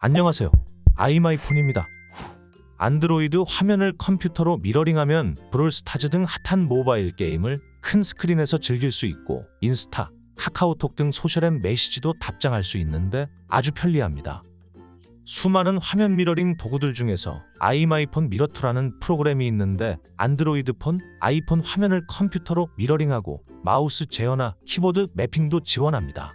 안녕하세요. 아이마이폰입니다. 안드로이드 화면을 컴퓨터로 미러링하면 브롤스타즈 등 핫한 모바일 게임을 큰 스크린에서 즐길 수 있고 인스타, 카카오톡 등 소셜앱 메시지도 답장할 수 있는데 아주 편리합니다. 수많은 화면 미러링 도구들 중에서 아이마이폰 미러2라는 프로그램이 있는데 안드로이드 폰, 아이폰 화면을 컴퓨터로 미러링하고 마우스 제어나 키보드 매핑도 지원합니다.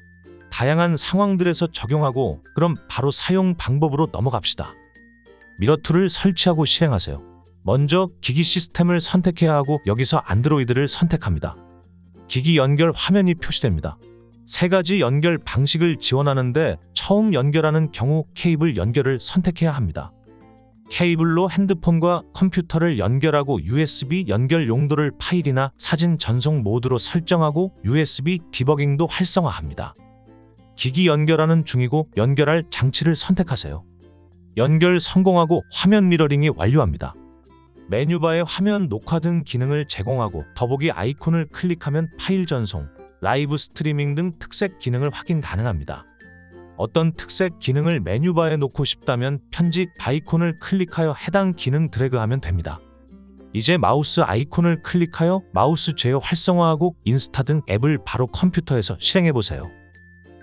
다양한 상황들에서 적용하고 그럼 바로 사용 방법으로 넘어갑시다. 미러2를 설치하고 실행하세요. 먼저 기기 시스템을 선택해야 하고 여기서 안드로이드를 선택합니다. 기기 연결 화면이 표시됩니다. 세 가지 연결 방식을 지원하는데 처음 연결하는 경우 케이블 연결을 선택해야 합니다. 케이블로 핸드폰과 컴퓨터를 연결하고 USB 연결 용도를 파일이나 사진 전송 모드로 설정하고 USB 디버깅도 활성화합니다. 기기 연결하는 중이고 연결할 장치를 선택하세요. 연결 성공하고 화면 미러링이 완료합니다. 메뉴바에 화면 녹화 등 기능을 제공하고 더보기 아이콘을 클릭하면 파일 전송, 라이브 스트리밍 등 특색 기능을 확인 가능합니다. 어떤 특색 기능을 메뉴바에 놓고 싶다면 편집 아이콘을 클릭하여 해당 기능 드래그하면 됩니다. 이제 마우스 아이콘을 클릭하여 마우스 제어 활성화하고 인스타 등 앱을 바로 컴퓨터에서 실행해 보세요.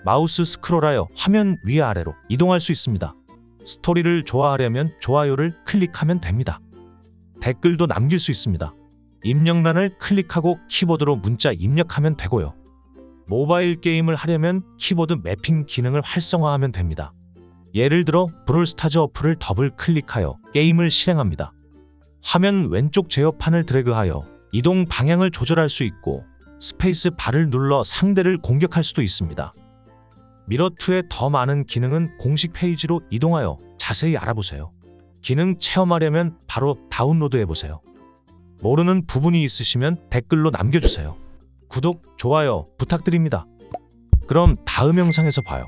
마우스 스크롤하여 화면 위아래로 이동할 수 있습니다. 스토리를 좋아하려면 좋아요를 클릭하면 됩니다. 댓글도 남길 수 있습니다. 입력란을 클릭하고 키보드로 문자 입력하면 되고요. 모바일 게임을 하려면 키보드 매핑 기능을 활성화하면 됩니다. 예를 들어 브롤스타즈 어플을 더블 클릭하여 게임을 실행합니다. 화면 왼쪽 제어판을 드래그하여 이동 방향을 조절할 수 있고 스페이스 바를 눌러 상대를 공격할 수도 있습니다. 미러2의 더 많은 기능은 공식 페이지로 이동하여 자세히 알아보세요. 기능 체험하려면 바로 다운로드 해보세요. 모르는 부분이 있으시면 댓글로 남겨주세요. 구독, 좋아요 부탁드립니다. 그럼 다음 영상에서 봐요.